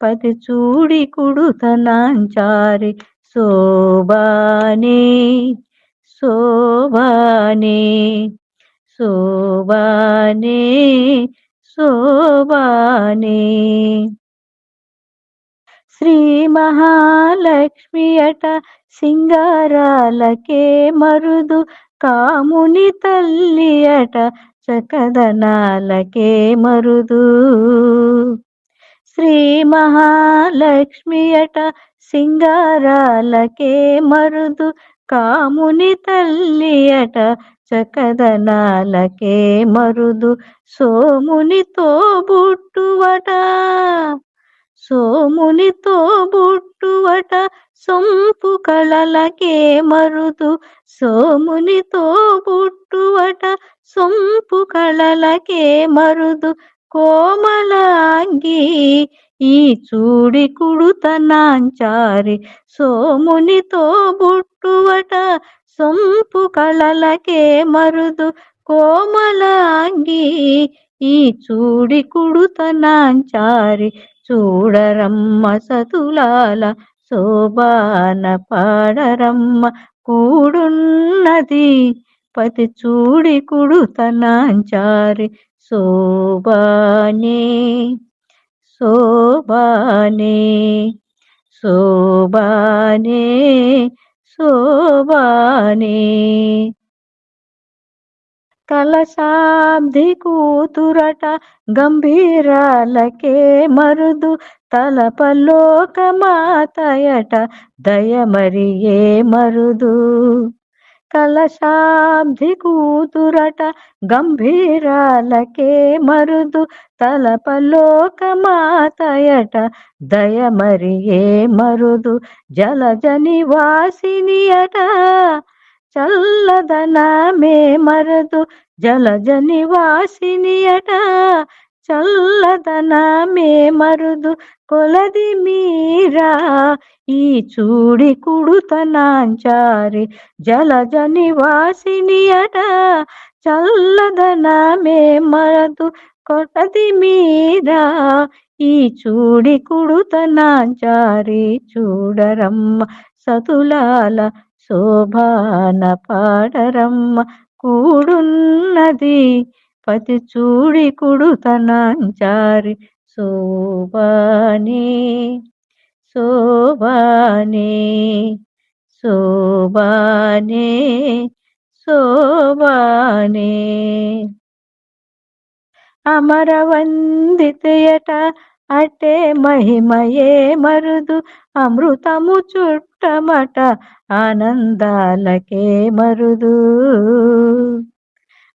పతి చూడి కుడుతనాంచారి శోభానే శోభానే శోభానే శోభానే. శ్రీ మహాలక్ష్మి అట సింగారాలకే మరుదు కాముని తల్లి అట చకదనాలకే మరుదు. శ్రీ మహాలక్ష్మి అట సింగారాలకే మరుదు. కాముని తల్లి అట చకదనాలకే మరుదు. సోమునితో బుట్టువట సోమునితో బుట్టువట సొంపు కళలకే మరుదు. సోమునితో బుట్టువట సొంపు కళలకే మరుదు. కోమలాంగి ఈ చూడి కుడుతనాంచారి సోమునితో బుట్టువట సొంపు కళలకే మరుదు కోమలాంగి ఈ చూడి కుడుతనాంచారి చూడరమ్మ సతులాల శోభాన పాడరమ్మ కూడున్నది. పతి చూడి కుడుతనాంచారి శోభానే శోభానే శోభానే శోభానే. కలశాబ్ది కూతురట గంభీరాలకే మరుదు తలపలోకమాతయట దయమరియే మరుదు. కలశాబ్ది కూతురట గంభీరాలకే మరుదు తలపలోకమాతయట దయమరియే మరుదు జలజని వాసిని అట చల్లదనమే మరదు జలజని వాసిని చల్లదనమే మరుదు కొలది మీరా. ఈ చూడి కుడుతనాంచారి జలజ వాసిని అట. చల్లదనమే మరదు కొలది మీరా. ఈ చూడి కుడుతనాంచారి చూడరమ్మ సతులాల శోభాన పాడరమ్మ కూడున్నది. పతి చూడి కుడుతనాంచారి శోభానే శోభానే శోభానే శోభానే. అమరవందితయట అటే మహిమయే మరుదు అమృతము చుట్టమట ఆనందాలకే మరుదు.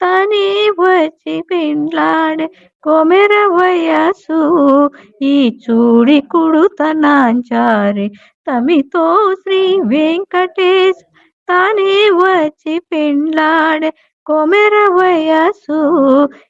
తనే వచ్చి పెండ్లాడే కొమెర వయసు ఈ చూడి కుడుతనాంచారి తమితో శ్రీ వెంకటేశ్. తానే వచ్చి పెండ్లాడే కొమెర వయసు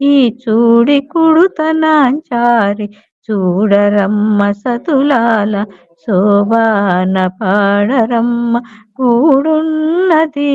ఈ చూడి కుడుతనాంచారి చూడరమ్మ సతులాల శోభాన పాడరమ్మ కూడున్నది.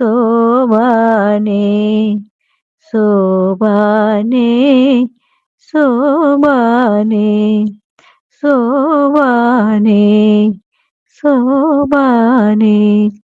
శోభానే శోభానే శోభానే శోభానే శోభానే శోభానే